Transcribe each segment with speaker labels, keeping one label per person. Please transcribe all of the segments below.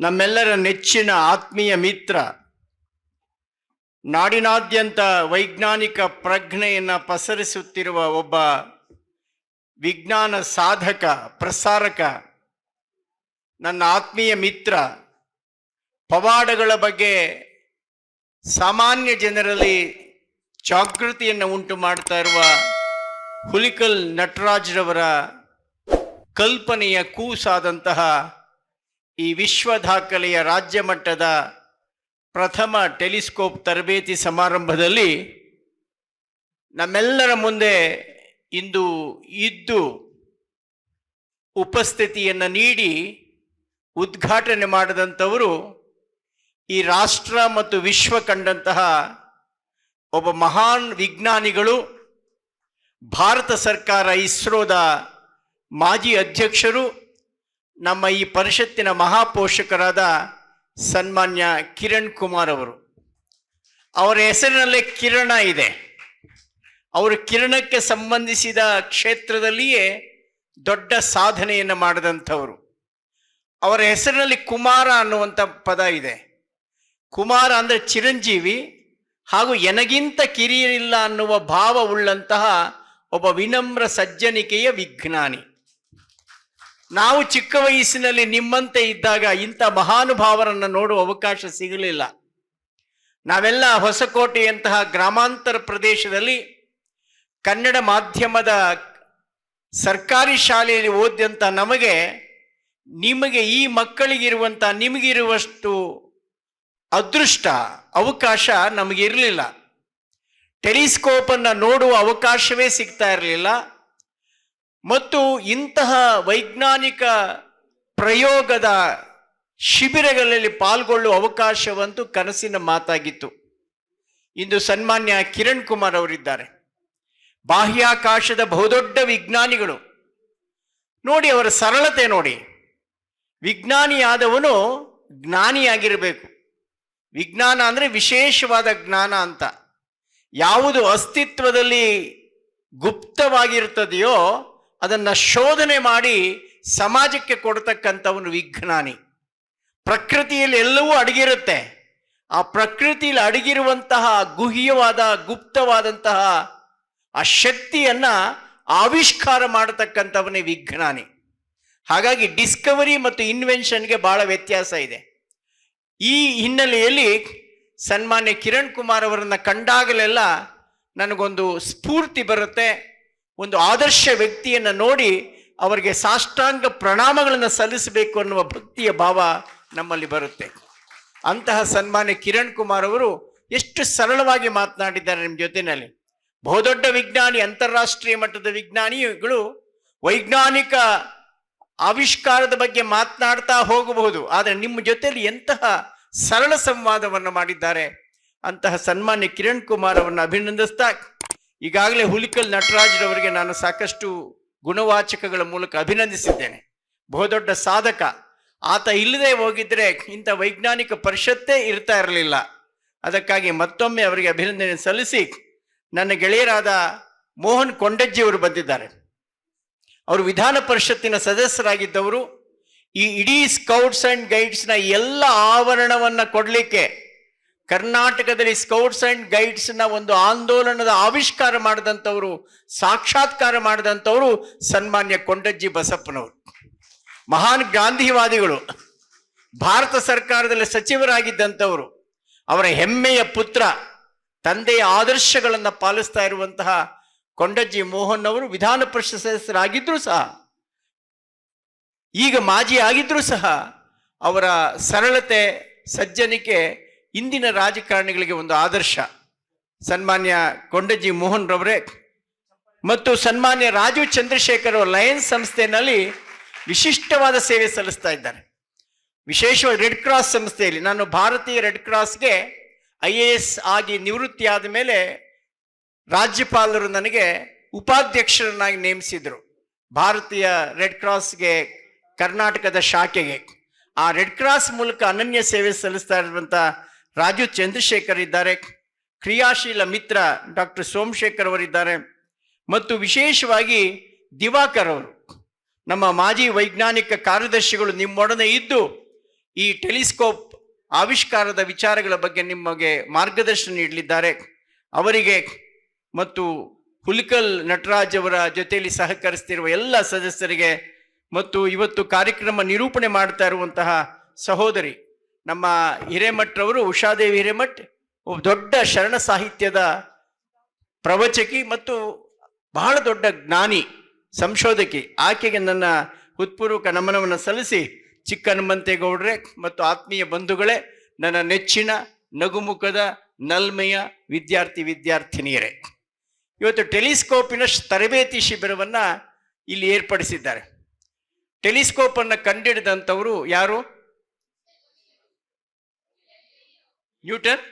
Speaker 1: ನಮ್ಮೆಲ್ಲರ ನೆಚ್ಚಿನ ಆತ್ಮೀಯ ಮಿತ್ರ. ನಾಡಿನಾದ್ಯಂತ ವೈಜ್ಞಾನಿಕ ಪ್ರಜ್ಞೆಯನ್ನು ಪಸರಿಸುತ್ತಿರುವ ಒಬ್ಬ ವಿಜ್ಞಾನ ಸಾಧಕ, ಪ್ರಸಾರಕ, ನನ್ನ ಆತ್ಮೀಯ ಮಿತ್ರ. ಪವಾಡಗಳ ಬಗ್ಗೆ ಸಾಮಾನ್ಯ ಜನರಲ್ಲಿ ಜಾಗೃತಿಯನ್ನು ಉಂಟು ಮಾಡ್ತಾ ಇರುವ ಹುಲಿಕಲ್ ನಟರಾಜ್ರವರ ಕಲ್ಪನೆಯ ಕೂಸಾದಂತಹ ಈ ವಿಶ್ವ ದಾಖಲೆಯ ರಾಜ್ಯ ಮಟ್ಟದ ಪ್ರಥಮ ಟೆಲಿಸ್ಕೋಪ್ ತರಬೇತಿ ಸಮಾರಂಭದಲ್ಲಿ ನಮ್ಮೆಲ್ಲರ ಮುಂದೆ ಇಂದು ಇದ್ದು ಉಪಸ್ಥಿತಿಯನ್ನು ನೀಡಿ ಉದ್ಘಾಟನೆ ಮಾಡಿದಂಥವರು ಈ ರಾಷ್ಟ್ರ ಮತ್ತು ವಿಶ್ವ ಕಂಡಂತಹ ಒಬ್ಬ ಮಹಾನ್ ವಿಜ್ಞಾನಿಗಳು. ಭಾರತ ಸರ್ಕಾರ ಇಸ್ರೋದ ಮಾಜಿ ಅಧ್ಯಕ್ಷರು ನಮ್ಮ ಈ ಪರಿಷತ್ತಿನ ಮಹಾಪೋಷಕರಾದ ಸನ್ಮಾನ್ಯ ಕಿರಣ್ ಕುಮಾರ್ ಅವರು. ಅವರ ಹೆಸರಿನಲ್ಲೇ ಕಿರಣ ಇದೆ. ಅವರು ಕಿರಣಕ್ಕೆ ಸಂಬಂಧಿಸಿದ ಕ್ಷೇತ್ರದಲ್ಲಿಯೇ ದೊಡ್ಡ ಸಾಧನೆಯನ್ನು ಮಾಡಿದಂಥವರು. ಅವರ ಹೆಸರಿನಲ್ಲಿ ಕುಮಾರ ಅನ್ನುವಂಥ ಪದ ಇದೆ. ಕುಮಾರ ಅಂದರೆ ಚಿರಂಜೀವಿ ಹಾಗೂ ಎನಗಿಂತ ಕಿರಿಯರಿಲ್ಲ ಅನ್ನುವ ಭಾವ ಉಳ್ಳಂತಹ ಒಬ್ಬ ವಿನಮ್ರ ಸಜ್ಜನಿಕೆಯ ವಿಜ್ಞಾನಿ. ನಾವು ಚಿಕ್ಕ ವಯಸ್ಸಿನಲ್ಲಿ ನಿಮ್ಮಂತೆ ಇದ್ದಾಗ ಇಂಥ ಮಹಾನುಭಾವರನ್ನು ನೋಡುವ ಅವಕಾಶ ಸಿಗಲಿಲ್ಲ. ನಾವೆಲ್ಲ ಹೊಸಕೋಟೆಯಂತಹ ಗ್ರಾಮಾಂತರ ಪ್ರದೇಶದಲ್ಲಿ ಕನ್ನಡ ಮಾಧ್ಯಮದ ಸರ್ಕಾರಿ ಶಾಲೆಯಲ್ಲಿ ಓದಿದಂಥ ನಮಗೆ ನಿಮಗೆ ಈ ಮಕ್ಕಳಿಗಿರುವಂಥ ನಿಮಗಿರುವಷ್ಟು ಅದೃಷ್ಟ, ಅವಕಾಶ ನಮಗಿರಲಿಲ್ಲ. ಟೆಲಿಸ್ಕೋಪನ್ನು ನೋಡುವ ಅವಕಾಶವೇ ಸಿಗ್ತಾ ಇರಲಿಲ್ಲ. ಮತ್ತು ಇಂತಹ ವೈಜ್ಞಾನಿಕ ಪ್ರಯೋಗದ ಶಿಬಿರಗಳಲ್ಲಿ ಪಾಲ್ಗೊಳ್ಳುವ ಅವಕಾಶವಂತೂ ಕನಸಿನ ಮಾತಾಗಿತ್ತು. ಇಂದು ಸನ್ಮಾನ್ಯ ಕಿರಣ್ ಕುಮಾರ್ ಅವರಿದ್ದಾರೆ. ಬಾಹ್ಯಾಕಾಶದ ಬಹುದೊಡ್ಡ ವಿಜ್ಞಾನಿಗಳು. ನೋಡಿ ಅವರ ಸರಳತೆ ನೋಡಿ. ವಿಜ್ಞಾನಿಯಾದವನು ಜ್ಞಾನಿಯಾಗಿರಬೇಕು. ವಿಜ್ಞಾನ ಅಂದರೆ ವಿಶೇಷವಾದ ಜ್ಞಾನ ಅಂತ. ಯಾವುದು ಅಸ್ತಿತ್ವದಲ್ಲಿ ಗುಪ್ತವಾಗಿರ್ತದೆಯೋ ಅದನ್ನು ಶೋಧನೆ ಮಾಡಿ ಸಮಾಜಕ್ಕೆ ಕೊಡ್ತಕ್ಕಂಥವನು ವಿಜ್ಞಾನಿ ಪ್ರಕೃತಿಯಲ್ಲಿ ಎಲ್ಲವೂ ಅಡಗಿರುತ್ತೆ. ಆ ಪ್ರಕೃತಿಯಲ್ಲಿ ಅಡಗಿರುವಂತಹ ಗುಹ್ಯವಾದ, ಗುಪ್ತವಾದಂತಹ ಆ ಶಕ್ತಿಯನ್ನ ಆವಿಷ್ಕಾರ ಮಾಡತಕ್ಕಂಥವನೇ ವಿಜ್ಞಾನಿ ಹಾಗಾಗಿ ಡಿಸ್ಕವರಿ ಮತ್ತು ಇನ್ವೆನ್ಷನ್ಗೆ ಬಹಳ ವ್ಯತ್ಯಾಸ ಇದೆ. ಈ ಹಿನ್ನೆಲೆಯಲ್ಲಿ ಸನ್ಮಾನ್ಯ ಕಿರಣ್ ಕುಮಾರ್ ಅವರನ್ನು ಕಂಡಾಗಲೆಲ್ಲ ನನಗೊಂದು ಸ್ಫೂರ್ತಿ ಬರುತ್ತೆ. ಒಂದು ಆದರ್ಶ ವ್ಯಕ್ತಿಯನ್ನು ನೋಡಿ ಅವರಿಗೆ ಸಾಷ್ಟಾಂಗ ಪ್ರಣಾಮಗಳನ್ನು ಸಲ್ಲಿಸಬೇಕು ಅನ್ನುವ ಭಕ್ತಿಯ ಭಾವ ನಮ್ಮಲ್ಲಿ ಬರುತ್ತೆ. ಅಂತಹ ಸನ್ಮಾನ್ಯ ಕಿರಣ್ ಕುಮಾರ್ ಅವರು ಎಷ್ಟು ಸರಳವಾಗಿ ಮಾತನಾಡಿದ್ದಾರೆ ನಿಮ್ಮ ಜೊತೆಯಲ್ಲಿ ಬಹುದೊಡ್ಡ ವಿಜ್ಞಾನಿ, ಅಂತಾರಾಷ್ಟ್ರೀಯ ಮಟ್ಟದ ವಿಜ್ಞಾನಿಗಳು ವೈಜ್ಞಾನಿಕ ಆವಿಷ್ಕಾರದ ಬಗ್ಗೆ ಮಾತನಾಡ್ತಾ ಹೋಗಬಹುದು. ಆದರೆ ನಿಮ್ಮ ಜೊತೆಯಲ್ಲಿ ಎಂತಹ ಸರಳ ಸಂವಾದವನ್ನು ಮಾಡಿದ್ದಾರೆ ಅಂತಹ ಸನ್ಮಾನ್ಯ ಕಿರಣ್ ಕುಮಾರ್ ಅವರನ್ನು ಅಭಿನಂದಿಸ್ತಾ ಈಗಾಗಲೇ ಹುಲಿಕಲ್ ನಟರಾಜ್ರವರಿಗೆ ನಾನು ಸಾಕಷ್ಟು ಗುಣವಾಚಕಗಳ ಮೂಲಕ ಅಭಿನಂದಿಸಿದ್ದೇನೆ. ಬಹುದೊಡ್ಡ ಸಾಧಕ. ಆತ ಇಲ್ಲದೆ ಹೋಗಿದ್ರೆ ಇಂಥ ವೈಜ್ಞಾನಿಕ ಪರಿಷತ್ತೇ ಇರ್ತಾ ಇರಲಿಲ್ಲ. ಅದಕ್ಕಾಗಿ ಮತ್ತೊಮ್ಮೆ ಅವರಿಗೆ ಅಭಿನಂದನೆ ಸಲ್ಲಿಸಿ ನನ್ನ ಗೆಳೆಯರಾದ ಮೋಹನ್ ಕೊಂಡಜ್ಜಿಯವರು ಬಂದಿದ್ದಾರೆ. ಅವರು ವಿಧಾನ ಪರಿಷತ್ತಿನ ಸದಸ್ಯರಾಗಿದ್ದವರು. ಈ ಇಡೀ ಸ್ಕೌಟ್ಸ್ ಆ್ಯಂಡ್ ಗೈಡ್ಸ್ನ ಎಲ್ಲ ಆವರಣವನ್ನು ಕೊಡಲಿಕ್ಕೆ ಕರ್ನಾಟಕದಲ್ಲಿ ಸ್ಕೌಟ್ಸ್ ಅಂಡ್ ಗೈಡ್ಸ್ನ ಒಂದು ಆಂದೋಲನದ ಆವಿಷ್ಕಾರ ಮಾಡಿದಂಥವರು, ಸಾಕ್ಷಾತ್ಕಾರ ಮಾಡಿದಂಥವರು ಸನ್ಮಾನ್ಯ ಕೊಂಡಜ್ಜಿ ಬಸಪ್ಪನವರು. ಮಹಾನ್ ಗಾಂಧಿವಾದಿಗಳು. ಭಾರತ ಸರ್ಕಾರದಲ್ಲಿ ಸಚಿವರಾಗಿದ್ದಂಥವರು. ಅವರ ಹೆಮ್ಮೆಯ ಪುತ್ರ, ತಂದೆಯ ಆದರ್ಶಗಳನ್ನು ಪಾಲಿಸ್ತಾ ಇರುವಂತಹ ಕೊಂಡಜ್ಜಿ ಮೋಹನ್ ಅವರು ವಿಧಾನ ಪರಿಷತ್ ಸದಸ್ಯರಾಗಿದ್ದರೂ ಸಹ, ಈಗ ಮಾಜಿ ಆಗಿದ್ದರೂ ಸಹ ಅವರ ಸರಳತೆ, ಸಜ್ಜನಿಕೆ ಇಂದಿನ ರಾಜಕಾರಣಿಗಳಿಗೆ ಒಂದು ಆದರ್ಶ. ಸನ್ಮಾನ್ಯ ಕೊಂಡಜ್ಜಿ ಮೋಹನ್ ರವರೇ ಮತ್ತು ಸನ್ಮಾನ್ಯ ರಾಜೀವ್ ಚಂದ್ರಶೇಖರ್ ಲಯನ್ಸ್ ಸಂಸ್ಥೆಯಲ್ಲಿ ವಿಶಿಷ್ಟವಾದ ಸೇವೆ ಸಲ್ಲಿಸ್ತಾ ಇದ್ದಾರೆ. ವಿಶೇಷವಾಗಿ ರೆಡ್ ಕ್ರಾಸ್ ಸಂಸ್ಥೆಯಲ್ಲಿ ನಾನು ಭಾರತೀಯ ರೆಡ್ ಕ್ರಾಸ್ಗೆ ಐ ಎ ಎಸ್ ಆಗಿ ನಿವೃತ್ತಿ ಆದ ಮೇಲೆ ರಾಜ್ಯಪಾಲರು ನನಗೆ ಉಪಾಧ್ಯಕ್ಷರನ್ನಾಗಿ ನೇಮಿಸಿದರು. ಭಾರತೀಯ ರೆಡ್ ಕ್ರಾಸ್ಗೆ ಕರ್ನಾಟಕದ ಶಾಖೆಗೆ. ಆ ರೆಡ್ ಕ್ರಾಸ್ ಮೂಲಕ ಅನನ್ಯ ಸೇವೆ ಸಲ್ಲಿಸ್ತಾ ಇರುವಂಥ ರಾಜು ಚಂದ್ರಶೇಖರ್ ಇದ್ದಾರೆ. ಕ್ರಿಯಾಶೀಲ ಮಿತ್ರ ಡಾಕ್ಟರ್ ಸೋಮಶೇಖರ್ ಅವರಿದ್ದಾರೆ. ಮತ್ತು ವಿಶೇಷವಾಗಿ ದಿವಾಕರ್ ಅವರು. ನಮ್ಮ ಮಾಜಿ ವೈಜ್ಞಾನಿಕ ಕಾರ್ಯದರ್ಶಿಗಳು ನಿಮ್ಮೊಡನೆ ಇದ್ದು ಈ ಟೆಲಿಸ್ಕೋಪ್ ಆವಿಷ್ಕಾರದ ವಿಚಾರಗಳ ಬಗ್ಗೆ ನಿಮಗೆ ಮಾರ್ಗದರ್ಶನ ನೀಡಲಿದ್ದಾರೆ. ಅವರಿಗೆ ಮತ್ತು ಹುಲಿಕಲ್ ನಟರಾಜ್ ಅವರ ಜೊತೆಯಲ್ಲಿ ಸಹಕರಿಸ್ತಿರುವ ಎಲ್ಲ ಸದಸ್ಯರಿಗೆ ಮತ್ತು ಇವತ್ತು ಕಾರ್ಯಕ್ರಮ ನಿರೂಪಣೆ ಮಾಡ್ತಾ ಇರುವಂತಹ ಸಹೋದರಿ ನಮ್ಮ ಹಿರೇಮಠ್ರವರು ಉಷಾದೇವಿ ಹಿರೇಮಠ್, ದೊಡ್ಡ ಶರಣ ಸಾಹಿತ್ಯದ ಪ್ರವಚಕಿ ಮತ್ತು ಬಹಳ ದೊಡ್ಡ ಜ್ಞಾನಿ ಸಂಶೋಧಕಿ. ಆಕೆಗೆ ನನ್ನ ಹೃತ್ಪೂರ್ವಕ ನಮನವನ್ನು ಸಲ್ಲಿಸಿ ಚಿಕ್ಕನಮಂತೇಗೌಡ್ರೆ ಮತ್ತು ಆತ್ಮೀಯ ಬಂಧುಗಳೇ, ನನ್ನ ನೆಚ್ಚಿನ ನಗುಮುಖದ ನಲ್ಮೆಯ ವಿದ್ಯಾರ್ಥಿ ವಿದ್ಯಾರ್ಥಿನಿಯರೇ. ಇವತ್ತು ಟೆಲಿಸ್ಕೋಪಿನ ತರಬೇತಿ ಶಿಬಿರವನ್ನು ಇಲ್ಲಿ ಏರ್ಪಡಿಸಿದ್ದಾರೆ. ಟೆಲಿಸ್ಕೋಪನ್ನು ಕಂಡಿಡಿದಂಥವರು ಯಾರು? ನ್ಯೂಟನ್?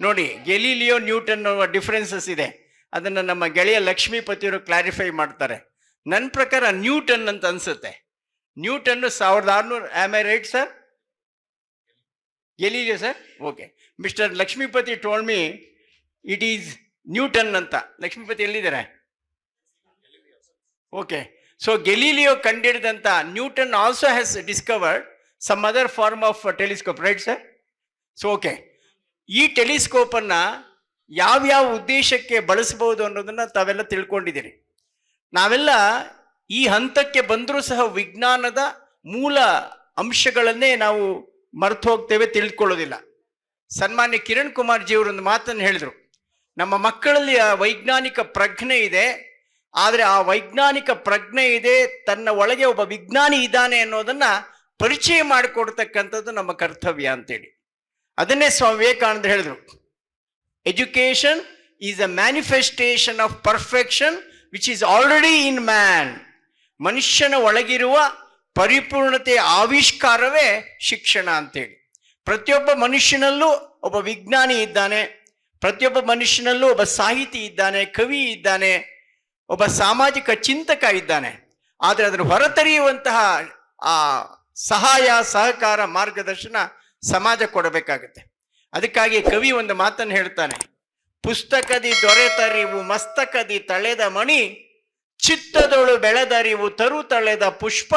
Speaker 1: ನೋಡಿ, ಗೆಲಿಲಿಯೋ ನ್ಯೂಟನ್ ಡಿಫ್ರೆನ್ಸಸ್ ಇದೆ. ಅದನ್ನು ನಮ್ಮ ಗೆಳೆಯ ಲಕ್ಷ್ಮೀಪತಿಯವರು ಕ್ಲಾರಿಫೈ ಮಾಡ್ತಾರೆ. ನನ್ನ ಪ್ರಕಾರ ನ್ಯೂಟನ್ ಅಂತ ಅನ್ಸುತ್ತೆ. ನ್ಯೂಟನ್ ಸಾವಿರದ ಆರುನೂರು am I right sir Galileo sir okay mister Lakshmipati told me it is Newton ಅಂತ. ಲಕ್ಷ್ಮೀಪತಿ ಎಲ್ಲಿದ್ದಾರೆ? Okay so Galileo ಕಂಡಿಡಿದಂಥ Newton also has discovered some other form of telescope right sir so okay ಈ telescope ಅನ್ನ ಯಾವ್ಯಾವ ಉದ್ದೇಶಕ್ಕೆ ಬಳಸಬಹುದು ಅನ್ನೋದನ್ನ ತಾವೆಲ್ಲ ತಿಳ್ಕೊಂಡಿದ್ದೀರಿ. ನಾವೆಲ್ಲ ಈ ಹಂತಕ್ಕೆ ಬಂದರೂ ಸಹ ವಿಜ್ಞಾನದ ಮೂಲ ಅಂಶಗಳನ್ನೇ ನಾವು ಮರ್ತು ಹೋಗ್ತೇವೆ ತಿಳ್ಕೊಳ್ಳೋದಿಲ್ಲ. ಸನ್ಮಾನ್ಯ ಕಿರಣ್ ಕುಮಾರ್ ಜಿ ಒಂದು ಮಾತನ್ನು ಹೇಳಿದರು. ನಮ್ಮ ಮಕ್ಕಳಲ್ಲಿ ಆ ವೈಜ್ಞಾನಿಕ ಪ್ರಜ್ಞೆ ಇದೆ. ಆದರೆ ಆ ವೈಜ್ಞಾನಿಕ ಪ್ರಜ್ಞೆ ಇದೆ, ತನ್ನ ಒಳಗೆ ಒಬ್ಬ ವಿಜ್ಞಾನಿ ಇದ್ದಾನೆ ಅನ್ನೋದನ್ನು ಪರಿಚಯ ಮಾಡಿಕೊಡ್ತಕ್ಕಂಥದ್ದು ನಮ್ಮ ಕರ್ತವ್ಯ ಅಂತೇಳಿ. ಅದನ್ನೇ ಸ್ವಾಮಿ ವಿವೇಕಾನಂದ ಹೇಳಿದರು. Education is a manifestation of perfection which is already in man ಮನುಷ್ಯನ ಒಳಗಿರುವ ಪರಿಪೂರ್ಣತೆಯ ಆವಿಷ್ಕಾರವೇ ಶಿಕ್ಷಣ ಅಂತೇಳಿ. ಪ್ರತಿಯೊಬ್ಬ ಮನುಷ್ಯನಲ್ಲೂ ಒಬ್ಬ ವಿಜ್ಞಾನಿ ಇದ್ದಾನೆ, ಪ್ರತಿಯೊಬ್ಬ ಮನುಷ್ಯನಲ್ಲೂ ಒಬ್ಬ ಸಾಹಿತಿ ಇದ್ದಾನೆ, ಕವಿ ಇದ್ದಾನೆ, ಒಬ್ಬ ಸಾಮಾಜಿಕ ಚಿಂತಕ ಇದ್ದಾನೆ. ಆದರೆ ಅದನ್ನು ಹೊರತರಿಯುವಂತಹ ಆ ಸಹಾಯ, ಸಹಕಾರ, ಮಾರ್ಗದರ್ಶನ ಸಮಾಜ ಕೊಡಬೇಕಾಗುತ್ತೆ. ಅದಕ್ಕಾಗಿ ಕವಿ ಒಂದು ಮಾತನ್ನು ಹೇಳ್ತಾನೆ ಪುಸ್ತಕದಿ ದೊರೆತರಿವು ಮಸ್ತಕದಿ ತಳೆದ ಮಣಿ, ಚಿತ್ತದೊಳು ಬೆಳೆದರಿವು ತರು ತಳೆದ ಪುಷ್ಪ,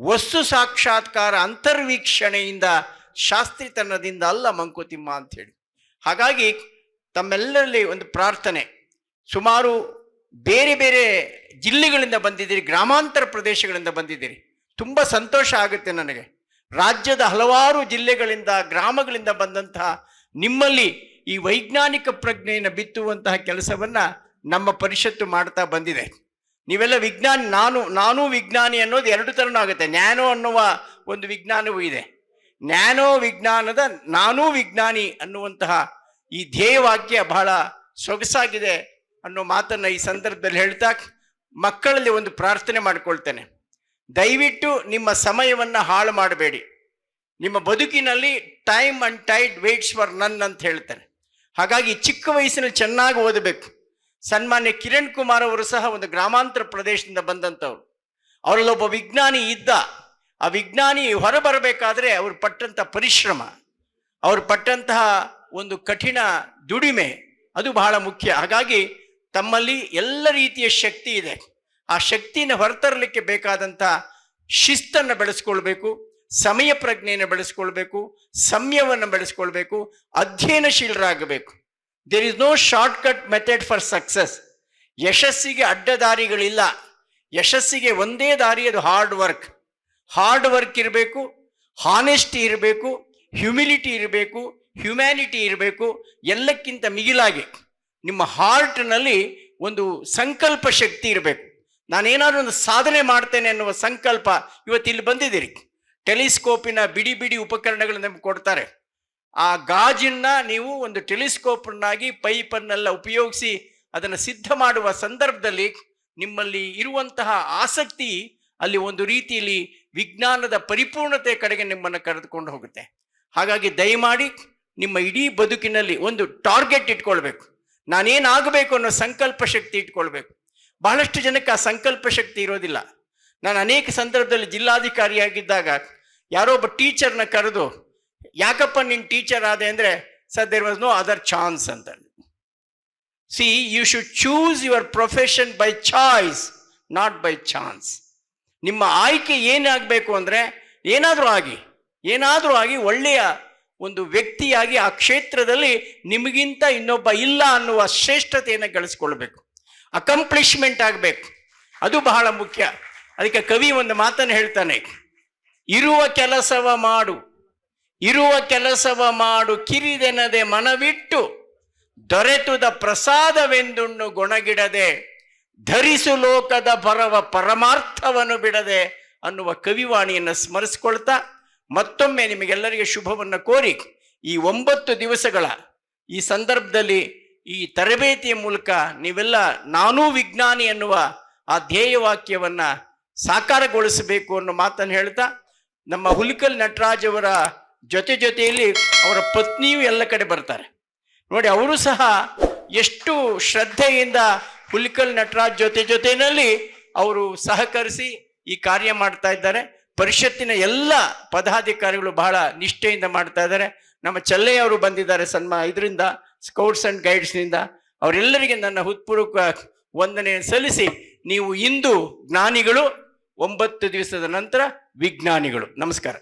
Speaker 1: ವಸ್ತು ಸಾಕ್ಷಾತ್ಕಾರ ಅಂತರ್ವೀಕ್ಷಣೆಯಿಂದ ಶಾಸ್ತ್ರಿತನದಿಂದ ಅಲ್ಲ ಮಂಕುತಿಮ್ಮ ಅಂತ ಹೇಳಿ ಹಾಗಾಗಿ ತಮ್ಮೆಲ್ಲರಲ್ಲಿ ಒಂದು ಪ್ರಾರ್ಥನೆ. ಸುಮಾರು ಬೇರೆ ಬೇರೆ ಜಿಲ್ಲೆಗಳಿಂದ ಬಂದಿದ್ದೀರಿ, ಗ್ರಾಮಾಂತರ ಪ್ರದೇಶಗಳಿಂದ ಬಂದಿದ್ದೀರಿ. ತುಂಬ ಸಂತೋಷ ಆಗುತ್ತೆ ನನಗೆ. ರಾಜ್ಯದ ಹಲವಾರು ಜಿಲ್ಲೆಗಳಿಂದ, ಗ್ರಾಮಗಳಿಂದ ಬಂದಂತಹ ನಿಮ್ಮಲ್ಲಿ ಈ ವೈಜ್ಞಾನಿಕ ಪ್ರಜ್ಞೆಯನ್ನು ಬಿತ್ತುವಂತಹ ಕೆಲಸವನ್ನ ನಮ್ಮ ಪರಿಷತ್ತು ಮಾಡ್ತಾ ಬಂದಿದೆ. ನೀವೆಲ್ಲ ವಿಜ್ಞಾನಿ, ನಾನು, ನಾನೂ ವಿಜ್ಞಾನಿ ಅನ್ನೋದು ಎರಡು ಥರನೂ ಆಗುತ್ತೆ. ನ್ಯಾನೋ ಅನ್ನುವ ಒಂದು ವಿಜ್ಞಾನವೂ ಇದೆ. ನ್ಯಾನೋ ವಿಜ್ಞಾನದ ನಾನೂ ವಿಜ್ಞಾನಿ ಅನ್ನುವಂತಹ ಈ ಧ್ಯೇಯವಾಕ್ಯ ಬಹಳ ಸೊಗಸಾಗಿದೆ ಅನ್ನೋ ಮಾತನ್ನ ಈ ಸಂದರ್ಭದಲ್ಲಿ ಹೇಳ್ತಾ ಮಕ್ಕಳಲ್ಲಿ ಒಂದು ಪ್ರಾರ್ಥನೆ ಮಾಡ್ಕೊಳ್ತೇನೆ. ದಯವಿಟ್ಟು ನಿಮ್ಮ ಸಮಯವನ್ನು ಹಾಳು ಮಾಡಬೇಡಿ. ನಿಮ್ಮ ಬದುಕಿನಲ್ಲಿ time and tide waits for none ಅಂತ ಹೇಳ್ತಾರೆ. ಹಾಗಾಗಿ ಚಿಕ್ಕ ವಯಸ್ಸಿನಲ್ಲಿ ಚೆನ್ನಾಗಿ ಓದಬೇಕು. ಸನ್ಮಾನ್ಯ ಕಿರಣ್ ಕುಮಾರ್ ಅವರು ಸಹ ಒಂದು ಗ್ರಾಮಾಂತರ ಪ್ರದೇಶದಿಂದ ಬಂದಂಥವ್ರು. ಅವರಲ್ಲೊಬ್ಬ ವಿಜ್ಞಾನಿ ಇದ್ದ. ಆ ವಿಜ್ಞಾನಿ ಹೊರಬರಬೇಕಾದ್ರೆ ಅವರು ಪಟ್ಟಂತ ಪರಿಶ್ರಮ. ಅವರು ಪಟ್ಟಂತಹ ಒಂದು ಕಠಿಣ ದುಡಿಮೆ. ಅದು ಬಹಳ ಮುಖ್ಯ. ಹಾಗಾಗಿ ತಮ್ಮಲ್ಲಿ ಎಲ್ಲ ರೀತಿಯ ಶಕ್ತಿ ಇದೆ. ಆ ಶಕ್ತಿಯನ್ನು ಹೊರತರಲಿಕ್ಕೆ ಬೇಕಾದಂಥ ಶಿಸ್ತನ್ನು ಬೆಳೆಸ್ಕೊಳ್ಬೇಕು, ಸಮಯ ಪ್ರಜ್ಞೆಯನ್ನು ಬೆಳೆಸ್ಕೊಳ್ಬೇಕು ಸಮಯವನ್ನು ಬೆಳೆಸ್ಕೊಳ್ಬೇಕು, ಅಧ್ಯಯನಶೀಲರಾಗಬೇಕು. There is no shortcut method for success ಯಶಸ್ಸಿಗೆ ಅಡ್ಡದಾರಿಗಳಿಲ್ಲ. ಯಶಸ್ಸಿಗೆ ಒಂದೇ ದಾರಿ ಅದು ಹಾರ್ಡ್ ವರ್ಕ್ ಹಾರ್ಡ್ ವರ್ಕ್ ಇರಬೇಕು ಹಾನೆಸ್ಟಿ ಇರಬೇಕು ಹ್ಯುಮಿಲಿಟಿ ಇರಬೇಕು ಹ್ಯುಮ್ಯಾನಿಟಿ ಇರಬೇಕು, ಎಲ್ಲಕ್ಕಿಂತ ಮಿಗಿಲಾಗಿ ನಿಮ್ಮ ಹಾರ್ಟ್ನಲ್ಲಿ ಒಂದು ಸಂಕಲ್ಪ ಶಕ್ತಿ ಇರಬೇಕು. ನಾನೇನಾದ್ರೂ ಒಂದು ಸಾಧನೆ ಮಾಡ್ತೇನೆ ಅನ್ನುವ ಸಂಕಲ್ಪ ಇವತ್ತು ಇಲ್ಲಿ ಬಂದಿದ್ದೀರಿ. ಟೆಲಿಸ್ಕೋಪಿನ ಬಿಡಿ ಬಿಡಿ ಉಪಕರಣಗಳು ನಮ್ಗೆ ಕೊಡ್ತಾರೆ. ಆ ಗಾಜಿನ ನೀವು ಒಂದು ಟೆಲಿಸ್ಕೋಪ್ನಾಗಿ ಪೈಪನ್ನೆಲ್ಲ ಉಪಯೋಗಿಸಿ ಅದನ್ನು ಸಿದ್ಧ ಮಾಡುವ ಸಂದರ್ಭದಲ್ಲಿ ನಿಮ್ಮಲ್ಲಿ ಇರುವಂತಹ ಆಸಕ್ತಿ ಅಲ್ಲಿ ಒಂದು ರೀತಿಯಲ್ಲಿ ವಿಜ್ಞಾನದ ಪರಿಪೂರ್ಣತೆ ಕಡೆಗೆ ನಿಮ್ಮನ್ನು ಕರೆದುಕೊಂಡು ಹೋಗುತ್ತೆ. ಹಾಗಾಗಿ ದಯಮಾಡಿ ನಿಮ್ಮ ಇಡೀ ಬದುಕಿನಲ್ಲಿ ಒಂದು ಟಾರ್ಗೆಟ್ ಇಟ್ಕೊಳ್ಬೇಕು. ನಾನೇನಾಗಬೇಕು ಅನ್ನೋ ಸಂಕಲ್ಪ ಶಕ್ತಿ ಇಟ್ಕೊಳ್ಬೇಕು. ಬಹಳಷ್ಟು ಜನಕ್ಕೆ ಆ ಸಂಕಲ್ಪ ಶಕ್ತಿ ಇರೋದಿಲ್ಲ. ನಾನು ಅನೇಕ ಸಂದರ್ಭದಲ್ಲಿ ಜಿಲ್ಲಾಧಿಕಾರಿಯಾಗಿದ್ದಾಗ ಯಾರೋ ಒಬ್ಬ ಟೀಚರ್ನ ಕರೆದು, ಯಾಕಪ್ಪ ನಿನ್ನ ಟೀಚರ್ ಆದೆ? ಅಂದರೆ, sir there was no other chance ಅಂತ see you should choose your profession by choice not by chance ನಿಮ್ಮ ಆಯ್ಕೆ ಏನಾಗಬೇಕು ಅಂದರೆ, ಏನಾದರೂ ಆಗಿ ಏನಾದರೂ ಆಗಿ ಒಳ್ಳೆಯ ಒಂದು ವ್ಯಕ್ತಿಯಾಗಿ ಆ ಕ್ಷೇತ್ರದಲ್ಲಿ ನಿಮಗಿಂತ ಇನ್ನೊಬ್ಬ ಇಲ್ಲ ಅನ್ನುವ ಶ್ರೇಷ್ಠತೆಯನ್ನು ಗಳಿಸ್ಕೊಳ್ಬೇಕು ಅಕಂಪ್ಲಿಷ್ಮೆಂಟ್ ಆಗಬೇಕು. ಅದು ಬಹಳ ಮುಖ್ಯ. ಅದಕ್ಕೆ ಕವಿ ಒಂದು ಮಾತನ್ನು ಹೇಳ್ತಾನೆ, ಇರುವ ಕೆಲಸವ ಮಾಡು, ಇರುವ ಕೆಲಸವ ಮಾಡು, ಕಿರಿದೆನದೆ ಮನವಿಟ್ಟು ದೊರೆತುದ ಪ್ರಸಾದವೆಂದುಣ್ಣು ಗೊಣಗಿಡದೆ, ಧರಿಸು ಲೋಕದ ಬರವ ಪರಮಾರ್ಥವನ್ನು ಬಿಡದೆ ಅನ್ನುವ ಕವಿವಾಣಿಯನ್ನು ಸ್ಮರಿಸ್ಕೊಳ್ತಾ, ಮತ್ತೊಮ್ಮೆ ನಿಮಗೆಲ್ಲರಿಗೆ ಶುಭವನ್ನು ಕೋರಿ, ಈ ಒಂಬತ್ತು ದಿವಸಗಳ ಈ ಸಂದರ್ಭದಲ್ಲಿ ಈ ತರಬೇತಿಯ ಮೂಲಕ ನೀವೆಲ್ಲ ನಾನೂ ವಿಜ್ಞಾನಿ ಎನ್ನುವ ಆ ಧ್ಯೇಯವಾಕ್ಯವನ್ನ ಸಾಕಾರಗೊಳಿಸಬೇಕು ಅನ್ನೋ ಮಾತನ್ನು ಹೇಳ್ತಾ, ನಮ್ಮ ಹುಲಿಕಲ್ ನಟರಾಜ್ ಅವರ ಜೊತೆ ಜೊತೆಯಲ್ಲಿ ಅವರ ಪತ್ನಿಯೂ ಎಲ್ಲ ಕಡೆ ಬರ್ತಾರೆ. ನೋಡಿ, ಅವರು ಸಹ ಎಷ್ಟು ಶ್ರದ್ಧೆಯಿಂದ ಹುಲಿಕಲ್ ನಟರಾಜ್ ಜೊತೆ ಜೊತೆಯಲ್ಲಿ ಅವರು ಸಹಕರಿಸಿ ಈ ಕಾರ್ಯ ಮಾಡ್ತಾ ಇದ್ದಾರೆ. ಪರಿಷತ್ತಿನ ಎಲ್ಲ ಪದಾಧಿಕಾರಿಗಳು ಬಹಳ ನಿಷ್ಠೆಯಿಂದ ಮಾಡ್ತಾ ಇದ್ದಾರೆ. ನಮ್ಮ ಚೆಲ್ಲಯ್ಯ ಅವರು ಬಂದಿದ್ದಾರೆ ಸನ್ಮಾ, ಇದರಿಂದ ಸ್ಕೌಟ್ಸ್ ಅಂಡ್ ಗೈಡ್ಸ್ನಿಂದ ಅವರೆಲ್ಲರಿಗೆ ನನ್ನ ಹೃತ್ಪೂರ್ವಕ ವಂದನೆ ಸಲ್ಲಿಸಿ ನೀವು ಇಂದು ಜ್ಞಾನಿಗಳು, ಒಂಬತ್ತು ದಿವಸದ ನಂತರ ವಿಜ್ಞಾನಿಗಳು. ನಮಸ್ಕಾರ.